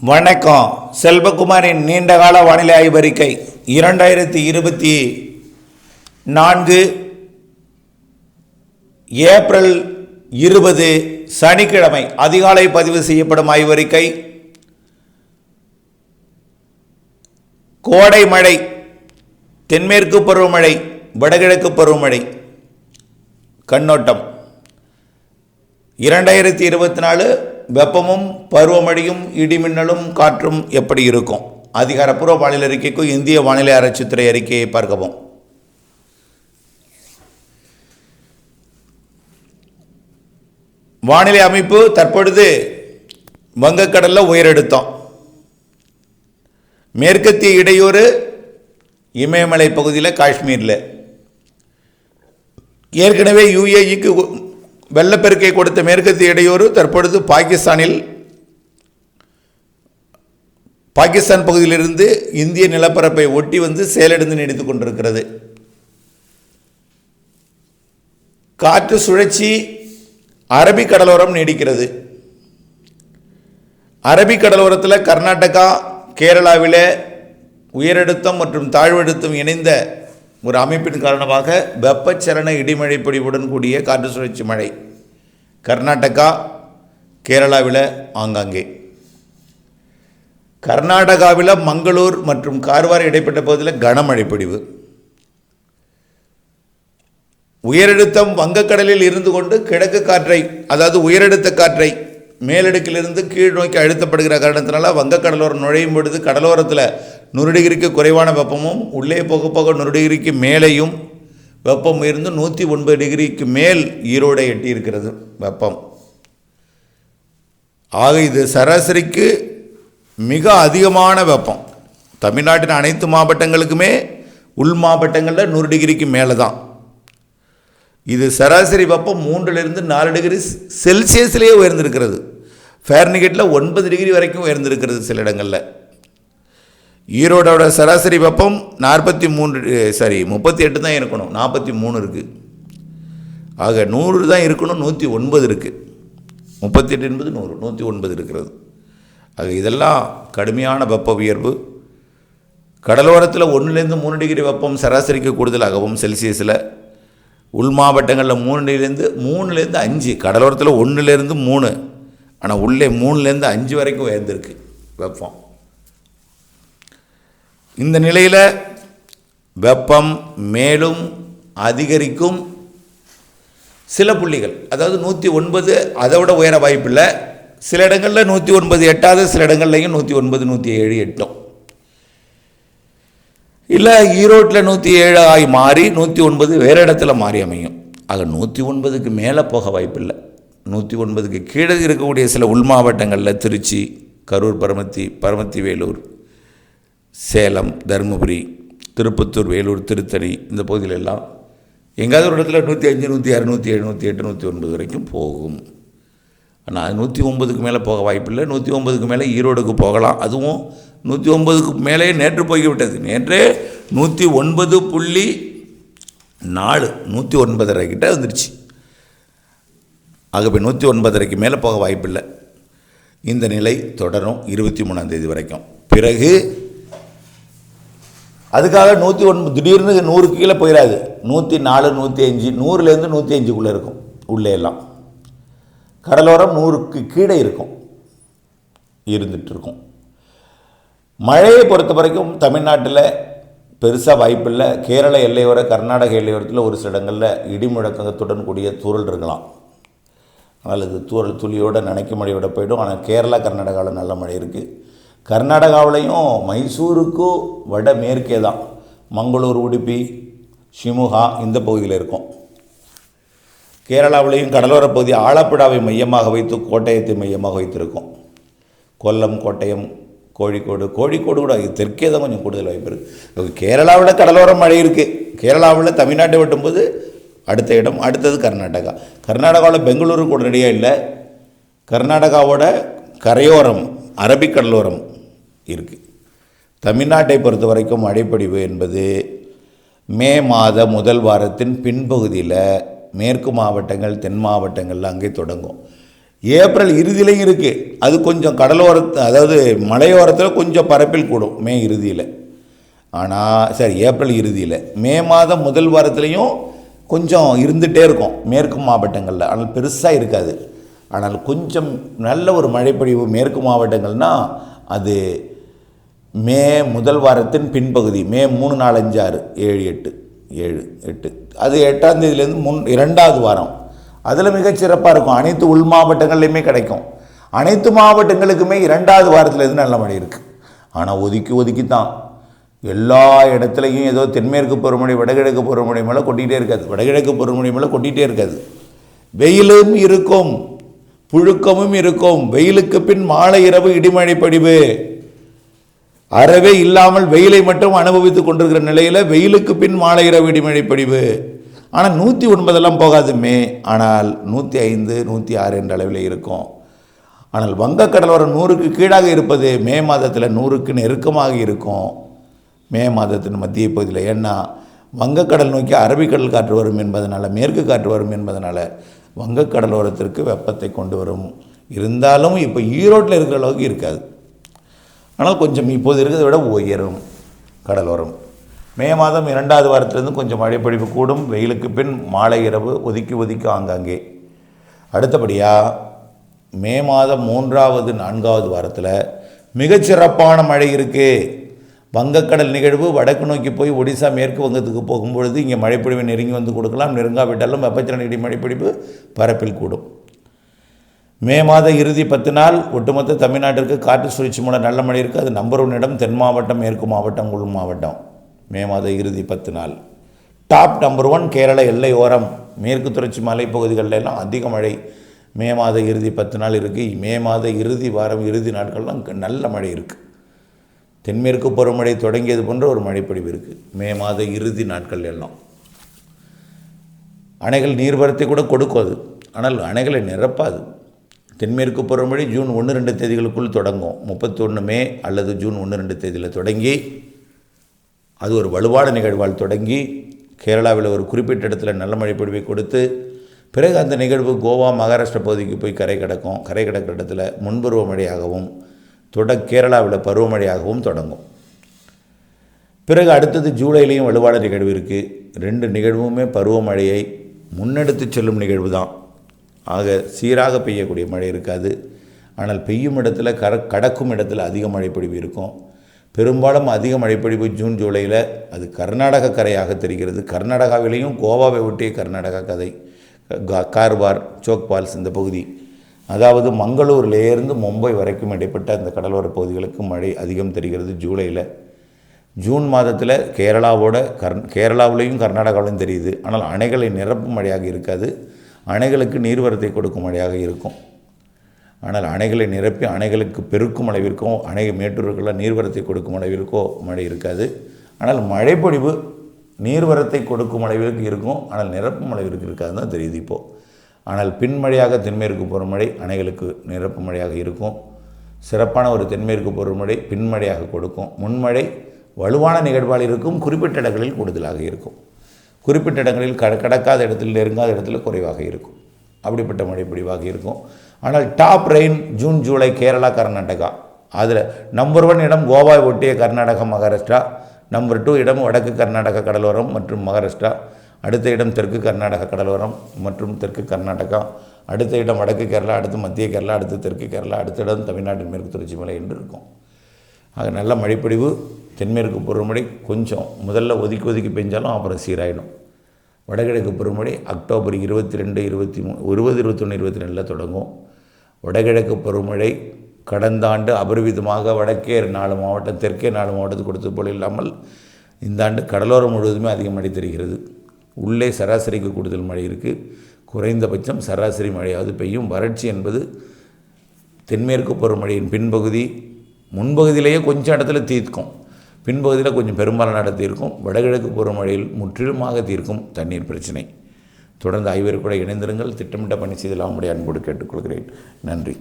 வணக்கம். செல்வகுமாரின் நீண்டகால வானிலை ஆய்வறிக்கை இரண்டாயிரத்தி இருபத்தி நான்கு ஏப்ரல் இருபது சனிக்கிழமை அதிகாலை பதிவு செய்யப்படும் ஆய்வறிக்கை. கோடை மழை தென்மேற்கு பருவமழை வடகிழக்கு பருவமழை. கண்ணோட்டம். இரண்டாயிரத்தி இருபத்தி நாலு வெப்பமும் பருவமழையும் இடிமின்னலும் காற்றும் எப்படி இருக்கும்? அதிகாரப்பூர்வ வானிலை அறிக்கைக்கும் இந்திய வானிலை ஆராய்ச்சித்துறை அறிக்கையை பார்க்கவும். வானிலை அமைப்பு தற்பொழுது வங்கக்கடலில் உயரெடுத்தோம் மேற்கத்திய இடையூறு இமயமலை பகுதியில் காஷ்மீரில். ஏற்கனவே யுஏஇக்கு வெள்ளப்பெருக்கை கொடுத்த மேற்கத்திய இடையூறு தற்பொழுது பாகிஸ்தானில் பாகிஸ்தான் பகுதியிலிருந்து இந்திய நிலப்பரப்பை ஒட்டி வந்து செயலிழந்து நீடித்து கொண்டிருக்கிறது. காற்று சுழற்சி அரபிக் கடலோரம் நீடிக்கிறது. அரபிக் கடலோரத்தில் கர்நாடகா கேரளாவில் உயரழுத்தம் மற்றும் தாழ்வழுத்தம் இணைந்த ஒரு அமைப்பின் காரணமாக வெப்பச்சலன இடிமழை பொழிவுடன் கூடிய காற்று சுழற்சி மழை. கர்நாடகா கேரளாவில் ஆங்காங்கே. கர்நாடகாவில் மங்களூர் மற்றும் கார்வார் இடைப்பட்ட பகுதியில் கனமழை பொழிவு. உயரழுத்தம் வங்கக்கடலில் இருந்து கொண்டு கிழக்கு காற்றை அதாவது உயரழுத்த காற்றை மேலடுக்கிலிருந்து கீழ் நோக்கி அழுத்தப்படுகிற காரணத்தினால வங்கக்கடலோரம் நுழையும் பொழுது கடலோரத்தில் நூறு டிகிரிக்கு குறைவான வெப்பமும் உள்ளே போக போக நூறு டிகிரிக்கு மேலேயும் வெப்பம் உயர்ந்து நூற்றி ஒன்பது டிகிரிக்கு மேல் ஈரோடை எட்டியிருக்கிறது வெப்பம். ஆக இது சராசரிக்கு மிக அதிகமான வெப்பம். தமிழ்நாட்டின் அனைத்து மாவட்டங்களுக்குமே உள் மாவட்டங்களில் நூறு டிகிரிக்கு மேலே தான் இது சராசரி வெப்பம் மூன்றிலிருந்து நாலு டிகிரி செல்சியஸ்லேயே உயர்ந்திருக்கிறது. ஃபேர்னிகேட்டில் ஒன்பது டிகிரி வரைக்கும் உயர்ந்திருக்கிறது சில இடங்களில். ஈரோடோட சராசரி வெப்பம் நாற்பத்தி மூன்று சாரி முப்பத்தி எட்டு தான் இருக்கணும். நாற்பத்தி மூணு இருக்குது ஆக நூறு தான் இருக்கணும் நூற்றி ஒன்பது இருக்குது முப்பத்தி எட்டு என்பது நூறு நூற்றி ஒன்பது இருக்கிறது. ஆக இதெல்லாம் கடுமையான வெப்ப உயர்வு. கடலோரத்தில் ஒன்றுலேருந்து மூணு டிகிரி வெப்பம் சராசரிக்கு கூடுதலாகவும் செல்சியஸில். உள் மாவட்டங்களில் மூணுலேருந்து மூணுலேருந்து அஞ்சு கடலோரத்தில் ஒன்றுலேருந்து மூணு. ஆனால் உள்ளே மூணுலேருந்து அஞ்சு வரைக்கும் உயர்ந்திருக்கு வெப்பம். இந்த நிலையில் வெப்பம் மேலும் அதிகரிக்கும் சில புள்ளிகள். அதாவது நூற்றி ஒன்பது அதை விட உயர வாய்ப்பில்லை சில இடங்களில் நூற்றி ஒன்பது எட்டாவது சில இடங்கள்லையும் நூற்றி ஒன்பது நூற்றி ஏழு எட்டும். இல்லை ஈரோட்டில் நூற்றி ஏழு ஆகி மாறி நூற்றி ஒன்பது வேறு இடத்துல மாறி அமையும். ஆக நூற்றி ஒன்பதுக்கு மேலே போக வாய்ப்பில்லை நூற்றி ஒன்பதுக்கு கீழே இருக்கக்கூடிய சில உள் மாவட்டங்களில் திருச்சி கரூர் பரமத்தி பரமத்தி வேலூர் சேலம் தருமபுரி திருப்பத்தூர் வேலூர் திருத்தணி இந்த பகுதியில் எல்லாம் எங்காவது ஒரு இடத்துல நூற்றி அஞ்சு நூற்றி ஆறு நூற்றி ஏழு நூற்றி எட்டு நூற்றி ஒன்பது வரைக்கும் போகும். ஆனால் அது நூற்றி ஒம்பதுக்கு மேலே போக வாய்ப்பில்லை. நூற்றி ஒம்பதுக்கு மேலே ஈரோடுக்கு போகலாம். அதுவும் நூற்றி ஒன்பதுக்கு மேலே நேற்று போய்விட்டது. நேற்றே நூற்றி ஒன்பது புள்ளி நாலு நூற்றி ஒன்பதரை கிட்டே வந்துருச்சு ஆகவே நூற்றி ஒன்பதரைக்கு மேலே போக வாய்ப்பில்லை. இந்த நிலை தொடரும் இருபத்தி மூணாந்தேதி வரைக்கும். பிறகு அதுக்காக நூற்றி ஒன்பது திடீர்னு நூறு கீழே போயிடாது நூற்றி நாலு நூற்றி அஞ்சு நூறுலேருந்து நூற்றி அஞ்சுக்குள்ளே இருக்கும் உள்ளே எல்லாம். கடலோரம் நூறுக்கு கீழே இருக்கும் இருந்துகிட்ருக்கும் மழையை பொறுத்த வரைக்கும் தமிழ்நாட்டில் பெருசாக வாய்ப்பில்லை கேரள எல்லையோர கர்நாடக எல்லையோரத்தில் ஒரு சில இடங்களில் இடி முழக்கத்துடன் கூடிய தூரல் இருக்கலாம். ஆனால் இது தூறல் துளியோட நனைக்க மழையோட போயிடும். ஆனால் கேரளா கர்நாடகாவில் நல்ல மழை இருக்குது கர்நாடகாவிலையும் மைசூருக்கும் வட மேற்கே தான். மங்களூர் உடுப்பி ஷிமுகா இந்த பகுதியில் இருக்கும். கேரளாவிலையும் கடலோரப் பகுதி ஆலப்புழாவை மையமாக வைத்து கோட்டயத்தை மையமாக வைத்திருக்கும். கொல்லம் கோட்டயம் கோழிக்கோடு கோழிக்கோடு கூட இது தெற்கே தான் கொஞ்சம் கூடுதல் வாய்ப்பு இருக்குது கேரளாவில் கடலோரம் மழை இருக்குது கேரளாவில் தமிழ்நாட்டை வெட்டும்போது அடுத்த இடம் அடுத்தது கர்நாடகா. கர்நாடகாவில் பெங்களூருக்கு உடனடியாக இல்லை. கர்நாடகாவோட கரையோரம் அரபிக்கடலோரம் இருக்குது தமிழ்நாட்டை பொறுத்த வரைக்கும் மழைப்பொழிவு என்பது மே மாத முதல் வாரத்தின் பின்பகுதியில் மேற்கு மாவட்டங்கள் தென் மாவட்டங்கள் அங்கே தொடங்கும். ஏப்ரல் இறுதியிலையும் இருக்குது அது கொஞ்சம் கடலோரத்து அதாவது மலையோரத்தில் கொஞ்சம் பரப்பில் கூடும் மே இறுதியில். ஆனால் சரி ஏப்ரல் இறுதியில். மே மாதம் முதல் வாரத்துலேயும் கொஞ்சம் இருந்துகிட்டே இருக்கும் மேற்கு மாவட்டங்களில். ஆனால் பெருசாக இருக்காது. ஆனால் கொஞ்சம் நல்ல ஒரு மழைப்பொழிவு மேற்கு மாவட்டங்கள்னால் அது மே முதல் வாரத்தின் பின்பகுதி மே மூணு நாலு அஞ்சு ஆறு ஏழு எட்டு ஏழு எட்டு. அது எட்டாம் தேதியிலேருந்து முன் இரண்டாவது வாரம். அதில் மிகச்சிறப்பாக இருக்கும். அனைத்து உள் மாவட்டங்கள்லையுமே கிடைக்கும். அனைத்து மாவட்டங்களுக்குமே இரண்டாவது வாரத்துலேருந்து நல்ல மழை இருக்குது ஆனால் ஒதுக்கி ஒதுக்கி தான் எல்லா இடத்துலையும் ஏதோ தென்மேற்கு பருவமழை வடகிழக்கு பருவமழை மேலே கொட்டிகிட்டே இருக்காது. வடகிழக்கு பருவமழை மேலே கொட்டிகிட்டே இருக்காது. வெயிலும் இருக்கும். புழுக்கமும் இருக்கும். வெயிலுக்கு பின் மாலை இரவு இடிமழை படிவு. அறவே இல்லாமல் வெயிலை மட்டும் அனுபவித்துக் கொண்டிருக்கிற நிலையில் வெயிலுக்கு பின் மாலை இரவு இடிமழை படிவு ஆனால் நூற்றி ஒன்பதெல்லாம் போகாதுமே. ஆனால் நூற்றி ஐந்து நூற்றி ஆறு என்ற அளவில் இருக்கும். ஆனால் வங்கக்கடலோரம் நூறுக்கு கீழாக இருப்பது மே மாதத்தில் நூறுக்கு நெருக்கமாக இருக்கும். மே மாதத்தின் மத்திய பகுதியில் ஏன்னா வங்கக்கடல் நோக்கி அரபிக்கடல் காற்று வரும் என்பதனால் மேற்கு காற்று வரும் என்பதனால் வங்கக்கடலோரத்திற்கு வெப்பத்தை கொண்டு வரும். இருந்தாலும் இப்போ ஈரோட்டில் இருக்கிற அளவுக்கு இருக்காது. ஆனால் கொஞ்சம் இப்போது இருக்கிறத விட உயரும் கடலோரம் மே மாதம் இரண்டாவது வாரத்திலிருந்து கொஞ்சம் மழைப்பொழிவு கூடும். வெயிலுக்கு பின் மாலை இரவு ஒதுக்கி ஒதுக்கி ஆங்காங்கே. அடுத்தபடியாக மே மாதம் மூன்றாவது நான்காவது வாரத்தில் மிகச்சிறப்பான மழை இருக்குது வங்கக்கடல் நிகழ்வு வடக்கு நோக்கி போய் ஒடிசா மேற்கு வங்கத்துக்கு போகும்பொழுது இங்கே மழைப்பொழிவு நெருங்கி வந்து கொடுக்கலாம். நெருங்காவிட்டாலும் வெப்பச்சலன இடி மழைப்பொழிவு பரப்பில் கூடும். மே மாத இறுதி பத்து நாள் ஒட்டுமொத்த தமிழ்நாட்டிற்கு காற்று சுழற்சி மூலம் நல்ல மழை இருக்குது அது நம்பர் ஒன் இடம் தென் மாவட்டம் மேற்கு மாவட்டம் உள் மாவட்டம். மே மாத இறுதி பத்து நாள். டாப் நம்பர் ஒன் கேரள எல்லை ஓரம். மேற்கு தொடர்ச்சி மலைப்பகுதிகளிலெல்லாம் அதிக மழை மே மாத இறுதி பத்து நாள் இருக்குது மே மாத இறுதி வாரம் இறுதி நாட்கள்லாம் க- நல்ல மழை இருக்குது தென்மேற்கு பருவமழை தொடங்கியது போன்ற ஒரு மழைப்பொழிவு இருக்குது மே மாத இறுதி நாட்கள் எல்லாம் அணைகள் நீர்வரத்தை கூட கொடுக்கும் அது. ஆனால் அணைகளை நிரப்பாது. தென்மேற்கு பருவமழை ஜூன் ஒன்று ரெண்டு தேதிகளுக்குள் தொடங்கும். முப்பத்தொன்று மே அல்லது ஜூன் ஒன்று ரெண்டு தேதியில் தொடங்கி அது ஒரு வலுவான நிகழ்வால் தொடங்கி கேரளாவில் ஒரு குறிப்பிட்ட இடத்துல நல்ல மழை பொழிவை கொடுத்து பிறகு அந்த நிகழ்வு கோவா மகாராஷ்டிரா பகுதிக்கு போய் கரை கடக்கும். கரை கிடக்கிற இடத்துல முன்பருவ மழையாகவும் தொட கேரளாவில் பருவமழையாகவும் தொடங்கும். பிறகு அடுத்தது ஜூலையிலையும் வலுவான நிகழ்வு இருக்குது ரெண்டு நிகழ்வுமே பருவமழையை முன்னெடுத்து செல்லும் நிகழ்வு தான் ஆக சீராக பெய்யக்கூடிய மழை இருக்காது. ஆனால் பெய்யும் இடத்துல கர கடக்கும் இடத்துல அதிக மழைப்பொழிவு இருக்கும். பெரும்பாலும் அதிக மழைப்பொழிவு ஜூன் ஜூலையில் அது கர்நாடக கரையாக தெரிகிறது. கர்நாடகாவிலேயும் கோவாவை ஒட்டிய கர்நாடகா கதை. கா- கார்வார் சோக்பால்ஸ் இந்த பகுதி. அதாவது மங்களூர்லேருந்து மும்பை வரைக்கும் இடைப்பட்ட அந்த கடலோர பகுதிகளுக்கு மழை அதிகம் தெரிகிறது ஜூலையில். ஜூன் மாதத்தில் கேரளாவோட கர் கேரளாவிலையும் கர்நாடகாவிலையும் தெரியுது. ஆனால் அணைகளை நிரப்பும் மழையாக இருக்காது. அணைகளுக்கு நீர்வரத்தை கொடுக்கும் மழையாக இருக்கும். ஆனால் அணைகளை நிரப்பி அணைகளுக்கு பெருக்கும் அளவிற்கோ அணை மேட்டூருக்கெல்லாம் நீர்வரத்தை கொடுக்கும் அளவிற்கோ மழை இருக்காது. ஆனால் மழைப்பொழிவு நீர்வரத்தை கொடுக்கும் அளவிற்கு இருக்கும் ஆனால் நிரப்பும் அளவிற்கு இருக்காது தான் தெரியுது இப்போது ஆனால் பின்மழையாக தென்மேற்கு பருவமழை அணைகளுக்கு நிரப்பு மழையாக இருக்கும். சிறப்பான ஒரு தென்மேற்கு பருவமழை பின்மழையாக கொடுக்கும். முன்மழை வலுவான நிகழ்வால் இருக்கும் குறிப்பிட்ட இடங்களில் கூடுதலாக இருக்கும். குறிப்பிட்ட இடங்களில் கட கடக்காத இடத்தில் நெருங்காத இடத்துல குறைவாக இருக்கும். அப்படிப்பட்ட மழை பொழிவாக இருக்கும். ஆனால் top rain June July Kerala Karnataka. அதில் நம்பர் ஒன் இடம் கோவாவை ஒட்டிய கர்நாடகா மகாராஷ்டிரா. நம்பர் டூ இடம் வடக்கு கர்நாடகா கடலோரம் மற்றும் மகாராஷ்டிரா. அடுத்த இடம் தெற்கு கர்நாடகா கடலோரம் மற்றும் தெற்கு கர்நாடகா. அடுத்த இடம் வடக்கு கேரளா அடுத்து மத்திய கேரளா அடுத்து தெற்கு கேரளா அடுத்த இடம் தமிழ்நாட்டின் மேற்கு தொடர்ச்சி மலை என்று இருக்கும். ஆக நல்ல மழைப்பொழிவு தென்மேற்கு பருவமழை கொஞ்சம் முதல்ல ஒதுக்கி ஒதுக்கி பெஞ்சாலும் அப்புறம் சீராயிடும். வடகிழக்கு பருவமழை அக்டோபர் இருபத்தி ரெண்டு இருபத்தி மூணு இருபது இருபத்தொன்று இருபத்தி ரெண்டில் தொடங்கும். வடகிழக்கு பருவமழை கடந்த ஆண்டு அபரிவிதமாக வடக்கே நாலு மாவட்டம் தெற்கே நாலு மாவட்டத்துக்கு கொடுத்தது போல் இல்லாமல் இந்த ஆண்டு கடலோரம் முழுவதுமே அதிக மழை தெரிகிறது. உள்ளே சராசரிக்கு கூடுதல் மழை இருக்குது குறைந்தபட்சம் சராசரி மழையாவது பெய்யும். வறட்சி என்பது தென்மேற்கு பருவமழையின் பின்பகுதி முன்பகுதியிலேயே கொஞ்சம் இடத்துல தீர்க்கும். பின்பகுதியில் கொஞ்சம் பெரும்பாலான இடத்துல வடகிழக்கு பருவமழையில் முற்றிலுமாக தீர்க்கும் தண்ணீர் பிரச்சனை. தொடர்ந்து ஐவர் கூட இணைந்திருங்கள். திட்டமிட்ட பணி செய்து லாபமுடைய அன்போடு கேட்டுக்கொள்கிறேன் நன்றி.